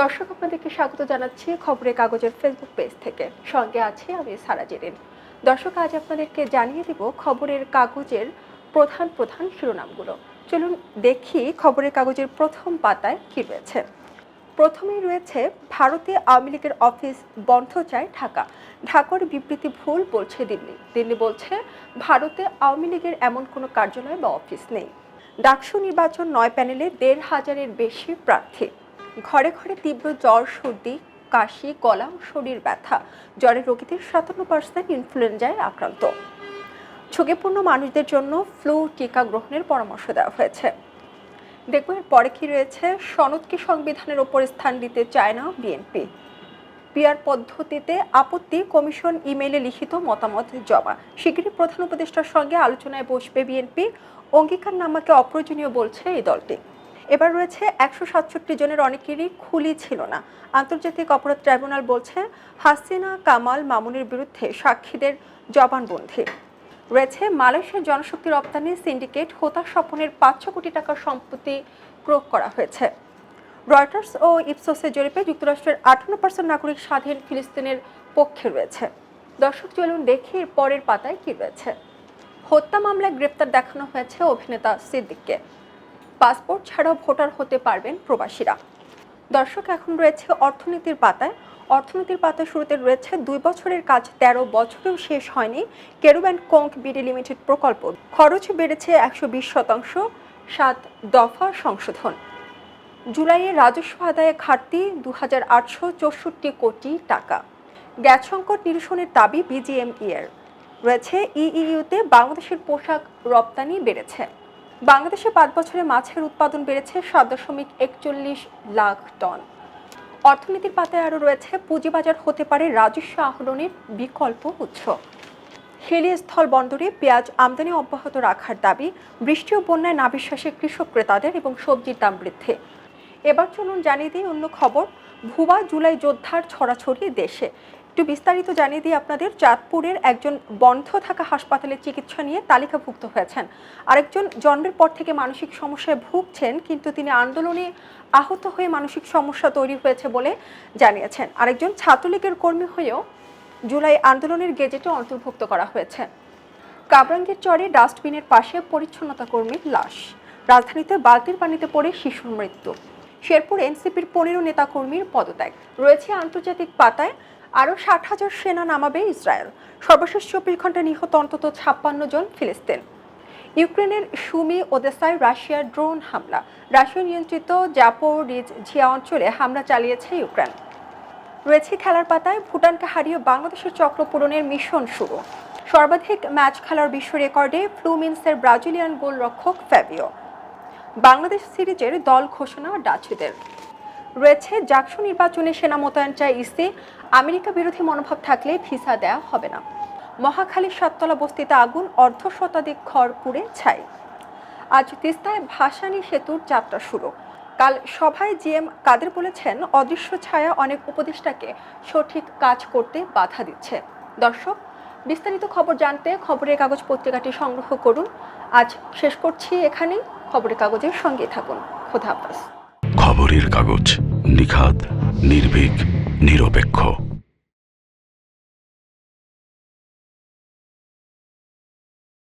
দর্শক, আপনাদেরকে স্বাগত জানাচ্ছি খবরের কাগজের ফেসবুক পেজ থেকে। সঙ্গে আছে আমি সারা জেরিন। দর্শক, আজ আপনাদেরকে জানিয়ে দেব খবরের কাগজের প্রধান প্রধান শিরোনামগুলো। চলুন দেখি খবরের কাগজের প্রথম পাতায় কি রয়েছে। প্রথমেই রয়েছে, ভারতে আওয়ামী লীগের অফিস বন্ধ চায় ঢাকা। ঢাকার বিবৃতি ভুল বলছে দিল্লি। দিল্লি বলছে, ভারতে আওয়ামী লীগের এমন কোনো কার্যালয় বা অফিস নেই। ডাকসু নির্বাচন নয় প্যানেলে দেড় হাজারের বেশি প্রার্থী। ঘরে ঘরে তীব্র জ্বর, সর্দি, কাশি, গলা ও শরীর ব্যথা। জ্বরের রোগীদের সাতান্ন পার্সেন্ট ইনফ্লুয়েঞ্জায় আক্রান্ত। ঝুঁকিপূর্ণ মানুষদের জন্য ফ্লু টিকা গ্রহণের পরামর্শ দেওয়া হয়েছে। দেখব পরে কি রয়েছে। সনদকে সংবিধানের ওপর স্থান দিতে চায় না বিএনপি? পিআর পদ্ধতিতে আপত্তি কমিশন ইমেইলে লিখিত মতামত জমা। শিগগিরই প্রধান উপদেষ্টার সঙ্গে আলোচনায় বসবে বিএনপি। অঙ্গীকার নামাকে অপ্রয়োজনীয় বলছে এই দলটি। এবার রয়েছে একশো সাতষট্টি জনের অনেকেরই খুলি ছিল না। আন্তর্জাতিক অপরাধ ট্রাইব্যুনাল বলছে, হাসিনা, কামাল, মামুনের বিরুদ্ধে সাক্ষীদের জবানবন্দি। রয়েছে মালয়েশিয়ার জনশক্তি রপ্তানি সিন্ডিকেট হোতা স্বপনের পাঁচশো কোটি টাকার সম্পত্তি ক্রোক করা হয়েছে। রয়টার্স ও ইপসোসের জরিপে যুক্তরাষ্ট্রের আটান্ন পার্সেন্ট নাগরিক স্বাধীন ফিলিস্তিনের পক্ষে রয়েছে। দর্শক চলুন দেখি এর পরের পাতায় কি রয়েছে। হত্যা মামলায় গ্রেপ্তার দেখানো হয়েছে অভিনেতা সিদ্দিককে। পাসপোর্ট ছাড়াও ভোটার হতে পারবেন প্রবাসীরা। দর্শক, এখন রয়েছে অর্থনীতির পাতায়। অর্থনীতির পাতায় শুরুতে রয়েছে দুই বছরের কাজ, তেরো বছরেও শেষ হয়নি। কেরুব অ্যান্ড কঙ্ক বিডি লিমিটেড প্রকল্প। খরচ বেড়েছে একশো বিশ শতাংশ, সাত দফা সংশোধন। জুলাইয়ে রাজস্ব আদায়ে ঘাটতি দু হাজার আটশো চৌষট্টি কোটি টাকা। গ্যাস সংকট নিরসনের দাবি বিজিএমইএর। রয়েছে ইইউতে বাংলাদেশের পোশাক রপ্তানি বেড়েছে। বাংলাদেশে পাঁচ বছরে মাছের উৎপাদন বেড়েছে সাত দশমিক একচল্লিশ লাখ টন। অর্থনীতির পাতায় আরও রয়েছে, পুঁজিবাজার হতে পারে রাজস্ব আহরণের বিকল্প উৎস। হিলি স্থল বন্দরে পেঁয়াজ আমদানি অব্যাহত রাখার দাবি, বৃষ্টি ও বন্যায় নাবিশ্বাসে কৃষক ক্রেতাদের এবং সবজির দাম বৃদ্ধি। এবার চলুন জানিয়ে দিই অন্য খবর, ভুয়া জুলাই যোদ্ধার ছড়াছড়ি দেশে। একটু বিস্তারিত জানিয়ে দিই আপনাদের, চাঁদপুরের একজন বন্ধ থাকা হাসপাতালে চিকিৎসা নিয়ে তালিকাভুক্ত হয়েছেন। আরেকজন জন্মের পর থেকে মানসিক সমস্যায় ভুগছেন, কিন্তু তিনি আন্দোলনে আহত হয়ে মানসিক সমস্যা তৈরি হয়েছে বলে জানিয়েছেন। আরেকজন ছাত্রলীগের কর্মী হয়েও জুলাই আন্দোলনের গেজেটে অন্তর্ভুক্ত করা হয়েছে। কাবরাঙ্গের চরে ডাস্টবিনের পাশে পরিচ্ছন্নতা কর্মীর লাশ। রাজধানীতে বালতির পানিতে পড়ে শিশুর মৃত্যু। শেরপুর এনসিপির পনেরো নেতাকর্মীর পদত্যাগ। রয়েছে আন্তর্জাতিক পাতায় আরও ষাট হাজার সেনা নামাবে ইসরায়েল। সর্বশেষ চব্বিশ ঘণ্টা নিহত অন্তত ছাপ্পান্ন জন ফিলিস্তিন। ইউক্রেনের সুমি ওদেসায় রাশিয়ার ড্রোন হামলা। রাশিয়া নিয়ন্ত্রিত জাপোরিজ ঝিয়া অঞ্চলে হামলা চালিয়েছে ইউক্রেন। রয়েছে খেলার পাতায় ভুটানকে হারিয়ে বাংলাদেশের চক্র পূরণের মিশন শুরু। সর্বাধিক ম্যাচ খেলার বিশ্ব রেকর্ডে ফ্লুমিন্সের ব্রাজিলিয়ান গোলরক্ষক ফ্যাবিও। বাংলাদেশ সিরিজের দল ঘোষণা ডাচদের। রয়েছে জাকসু নির্বাচনে সেনা মোতায়েন চায় ইসি, আমেরিকা বিরোধী মনোভাব থাকলে ভিসা দেয়া হবে না। মহাখালীর সাততলা বস্তিতে আগুন অর্ধ শতাধিক ঘর পুড়ে ছাই। আজ তিস্তায় ভাসানী সেতুর যাত্রা শুরু। কাল সভায় জিএম কাদের বলেছেন, অদৃশ্য ছায়া অনেক উপদেষ্টাকে সঠিক কাজ করতে বাধা দিচ্ছে। দর্শক, বিস্তারিত খবর জানতে খবরের কাগজ পত্রিকাটি সংগ্রহ করুন। আজ শেষ করছি এখানেই। খবরের কাগজের সঙ্গে থাকুন। খোদা হাফেজ। খবরের কাগজ নিখাদ নির্ভীক নিরপেক্ষ।